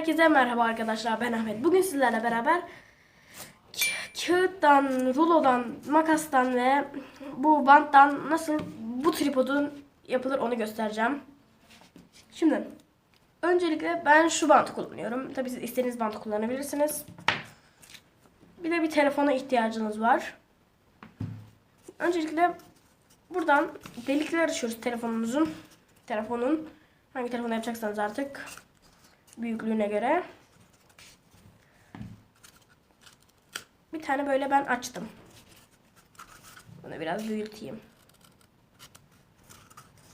Herkese merhaba arkadaşlar ben Ahmet. Bugün sizlerle beraber ka- kağıttan, rulodan, makastan ve bu banttan nasıl bu tripodun yapılır onu göstereceğim. Şimdi öncelikle ben şu bantı kullanıyorum. Tabii siz istediğiniz bantı kullanabilirsiniz. Bir de bir telefona ihtiyacınız var. Öncelikle buradan delikler açıyoruz telefonumuzun. Telefonun hangi telefonu yapacaksanız artık büyüklüğüne göre. Bir tane böyle ben açtım. Bunu biraz büyüteyim.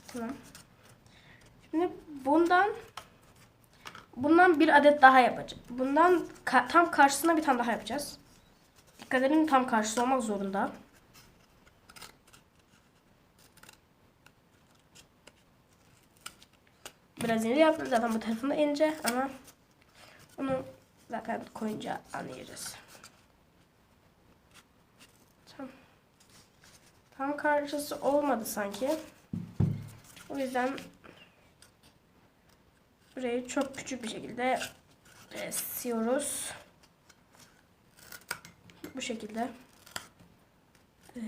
Tamam. Şimdi bundan bundan bir adet daha yapacağım. Bundan ka- tam karşısına bir tane daha yapacağız. Dikkat edin tam karşısı olmak zorunda. Biraz ince yaptım zaten bu tarafında ince ama onu zaten koyunca anlayacağız. Tam, tam karşısı olmadı sanki. O yüzden burayı çok küçük bir şekilde kesiyoruz. Bu şekilde. Ee,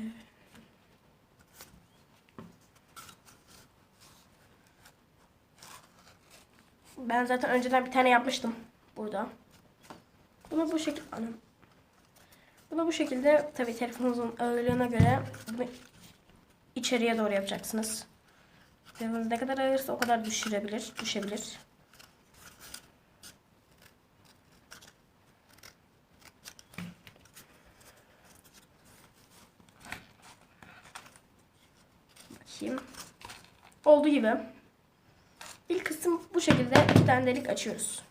Ben zaten önceden bir tane yapmıştım burada. Bunu bu şekilde anam. Bunu bu şekilde tabii telefonunuzun ağırlığına göre içeriye doğru yapacaksınız. Telefonunuz ne kadar ağırsa o kadar düşürebilir, düşebilir. Bakayım. Olduğu gibi. İlk kısım bu şekilde iki tane delik açıyoruz.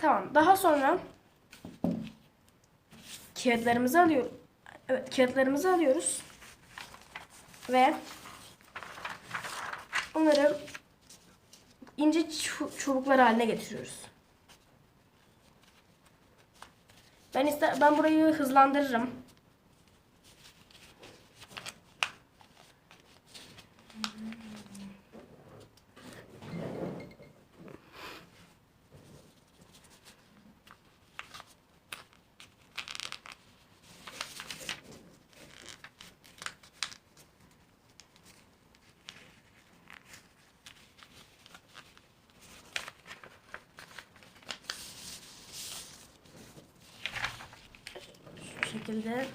Tamam. Daha sonra kağıtlarımızı alıyoruz. Evet, kağıtlarımızı alıyoruz. Ve onları ince çu- çubuklar haline getiriyoruz. Ben ister ben burayı hızlandırırım. Şu şekilde.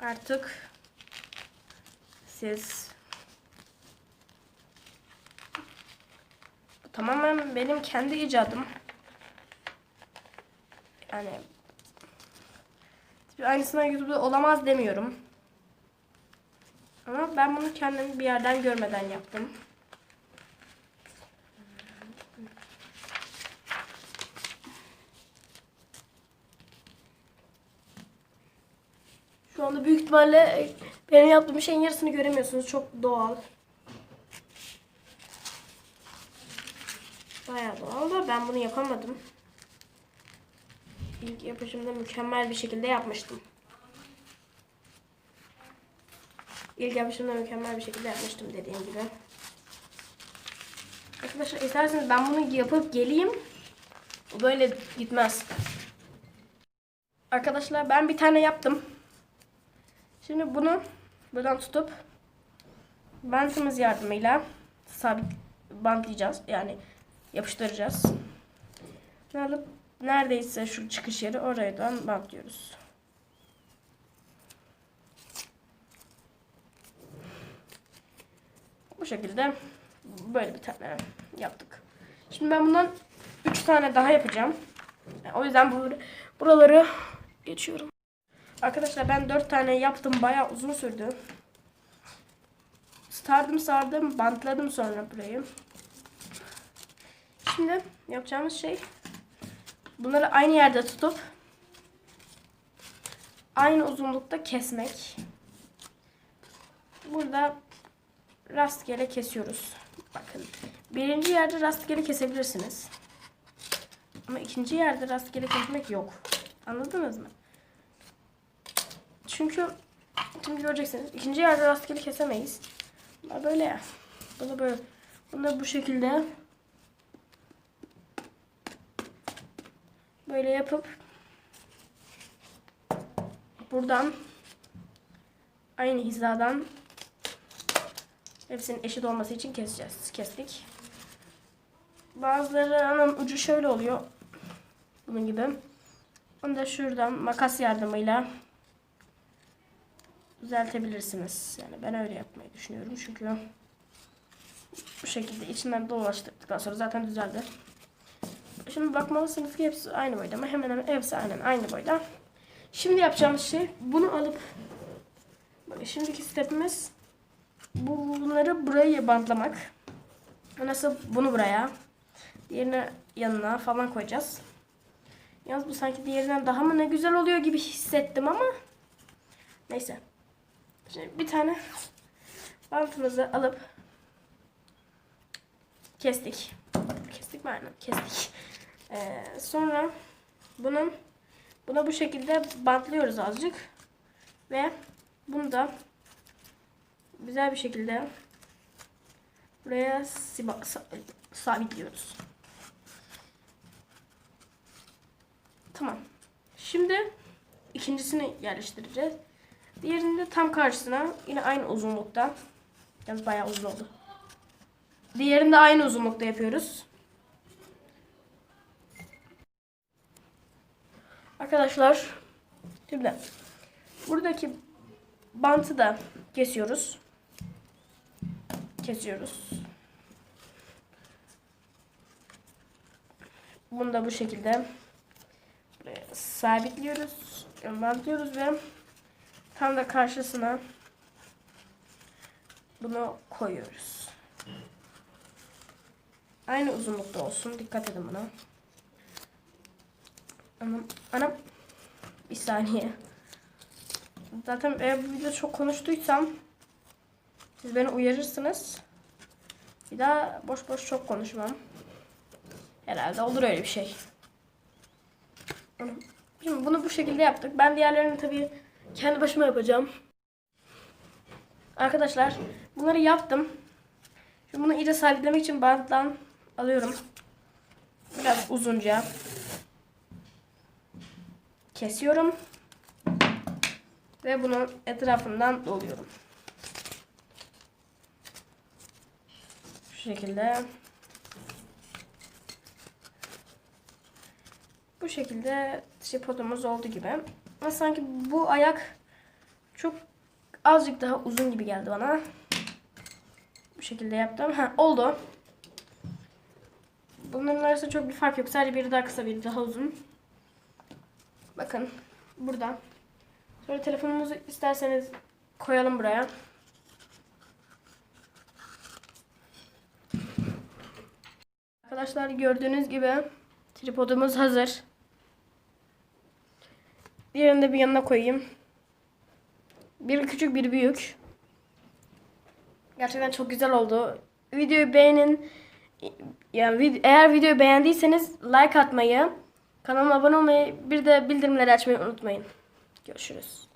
Artık siz tamamen benim kendi icadım. Yani aynısına YouTube'da olamaz demiyorum. Ama ben bunu kendim bir yerden görmeden yaptım. Büyük ihtimalle benim yaptığım şeyin yarısını göremiyorsunuz. Çok doğal. Bayağı doğal da ben bunu yapamadım. İlk yapışımda mükemmel bir şekilde yapmıştım. İlk yapışımda mükemmel bir şekilde yapmıştım dediğim gibi. Arkadaşlar isterseniz ben bunu yapıp geleyim. Böyle gitmez. Arkadaşlar ben bir tane yaptım. Şimdi bunu buradan tutup bantımız yardımıyla sabit bantlayacağız. Yani yapıştıracağız. Alıp neredeyse şu çıkış yeri oradan bantlıyoruz. Bu şekilde böyle bir tane yaptık. Şimdi ben bundan 3 tane daha yapacağım. O yüzden bu buraları geçiyorum. Arkadaşlar ben 4 tane yaptım. Bayağı uzun sürdü. Sardım sardım. Bantladım sonra burayı. Şimdi yapacağımız şey bunları aynı yerde tutup aynı uzunlukta kesmek. Burada rastgele kesiyoruz. Bakın. Birinci yerde rastgele kesebilirsiniz. Ama ikinci yerde rastgele kesmek yok. Anladınız mı? Çünkü şimdi göreceksiniz. ikinci yerde rastgele kesemeyiz. Bunlar böyle ya. Bunu böyle. Bunu bu şekilde böyle yapıp buradan aynı hizadan hepsinin eşit olması için keseceğiz. Kestik. Bazılarının ucu şöyle oluyor. Bunun gibi. Onu da şuradan makas yardımıyla düzeltebilirsiniz. Yani ben öyle yapmayı düşünüyorum çünkü bu şekilde içinden dolaştırdıktan sonra zaten düzeldi. Şimdi bakmalısınız ki hepsi aynı boyda ama hemen hemen hepsi aynen aynı boyda. Şimdi yapacağımız şey bunu alıp bakın şimdiki stepimiz bu bunları buraya bantlamak. Nasıl bunu buraya, diğerini yanına falan koyacağız. Yalnız bu sanki diğerinden daha mı ne güzel oluyor gibi hissettim ama neyse. Şimdi bir tane bantımızı alıp kestik. Kestik mi? Aynen kestik. Ee, sonra bunun buna bu şekilde bantlıyoruz azıcık ve bunu da güzel bir şekilde buraya sabitliyoruz. Tamam. Şimdi ikincisini yerleştireceğiz. Diğerini de tam karşısına yine aynı uzunlukta. Yalnız bayağı uzun oldu. Diğerini de aynı uzunlukta yapıyoruz. Arkadaşlar şimdi buradaki bantı da kesiyoruz. Kesiyoruz. Bunu da bu şekilde sabitliyoruz. Bantlıyoruz ve tam da karşısına bunu koyuyoruz. Aynı uzunlukta olsun. Dikkat edin buna. Anam, anam. Bir saniye. Zaten eğer bu videoda çok konuştuysam siz beni uyarırsınız. Bir daha boş boş çok konuşmam. Herhalde olur öyle bir şey. Şimdi bunu bu şekilde yaptık. Ben diğerlerini tabii kendi başıma yapacağım. Arkadaşlar bunları yaptım. Şimdi bunu iyice sabitlemek için banttan alıyorum. Biraz uzunca. Kesiyorum. Ve bunu etrafından doluyorum. Şu şekilde. Bu şekilde tripodumuz oldu gibi. Ama sanki bu ayak çok azıcık daha uzun gibi geldi bana. Bu şekilde yaptım. Ha, oldu. Bunların arasında çok bir fark yok. Sadece biri daha kısa, biri daha uzun. Bakın burada. Sonra telefonumuzu isterseniz koyalım buraya. Arkadaşlar gördüğünüz gibi tripodumuz hazır. Diğerini de bir yanına koyayım. Bir küçük bir büyük. Gerçekten çok güzel oldu. Videoyu beğenin. Yani vid- eğer videoyu beğendiyseniz like atmayı, kanalıma abone olmayı, bir de bildirimleri açmayı unutmayın. Görüşürüz.